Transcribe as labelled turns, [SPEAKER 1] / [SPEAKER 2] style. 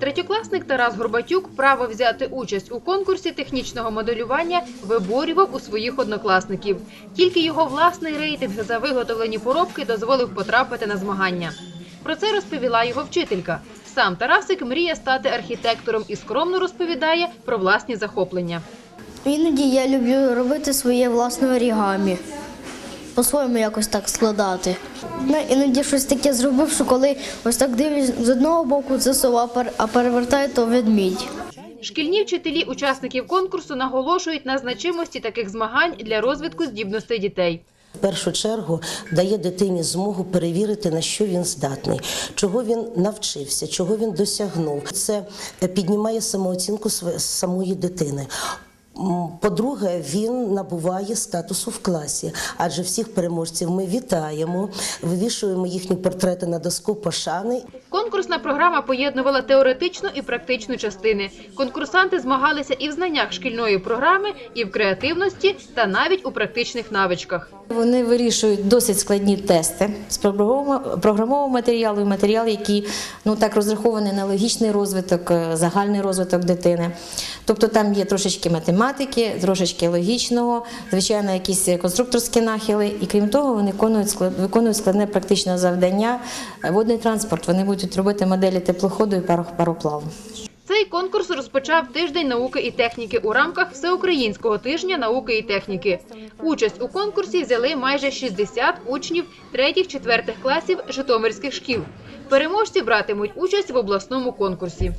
[SPEAKER 1] Третьокласник Тарас Горбатюк право взяти участь у конкурсі технічного моделювання виборював у своїх однокласників. Тільки його власний рейтинг за виготовлені поробки дозволив потрапити на змагання. Про це розповіла його вчителька. Сам Тарасик мріє стати архітектором і скромно розповідає про власні захоплення.
[SPEAKER 2] Іноді я люблю робити своє власне орігамі. По-своєму якось так складати. Ну, іноді щось таке зробив, що коли ось так дивлюсь з одного боку це сова, а перевертаю, то ведмідь.
[SPEAKER 1] Шкільні вчителі учасників конкурсу наголошують на значимості таких змагань для розвитку здібностей дітей.
[SPEAKER 3] В першу чергу дає дитині змогу перевірити, на що він здатний, чого він навчився, чого він досягнув. Це е, піднімає самооцінку самої дитини. По-друге, він набуває статусу в класі, адже всіх переможців ми вітаємо, вивішуємо їхні портрети на доску пошани
[SPEAKER 1] Конкурсна програма поєднувала теоретичну і практичну частини. Конкурсанти змагалися і в знаннях шкільної програми, і в креативності, та навіть у практичних навичках.
[SPEAKER 4] Вони вирішують досить складні тести з програмового, програмового матеріалу і матеріал, який ну так розрахований на логічний розвиток, е, загальний розвиток дитини. Тобто там є трошечки математики, трошечки логічного, звичайно, якісь конструкторські нахили. І крім того, вони виконують виконують складне практичне завдання. Е, Водний транспорт. Вони будуть робити моделі теплоходу і паро- пароплаву.
[SPEAKER 1] Цей конкурс розпочав тиждень науки і техніки у рамках всеукраїнського тижня науки і техніки. Участь у конкурсі взяли майже 60 учнів 3-4 класів Житомирських шкіл. Переможці братимуть участь в обласному конкурсі.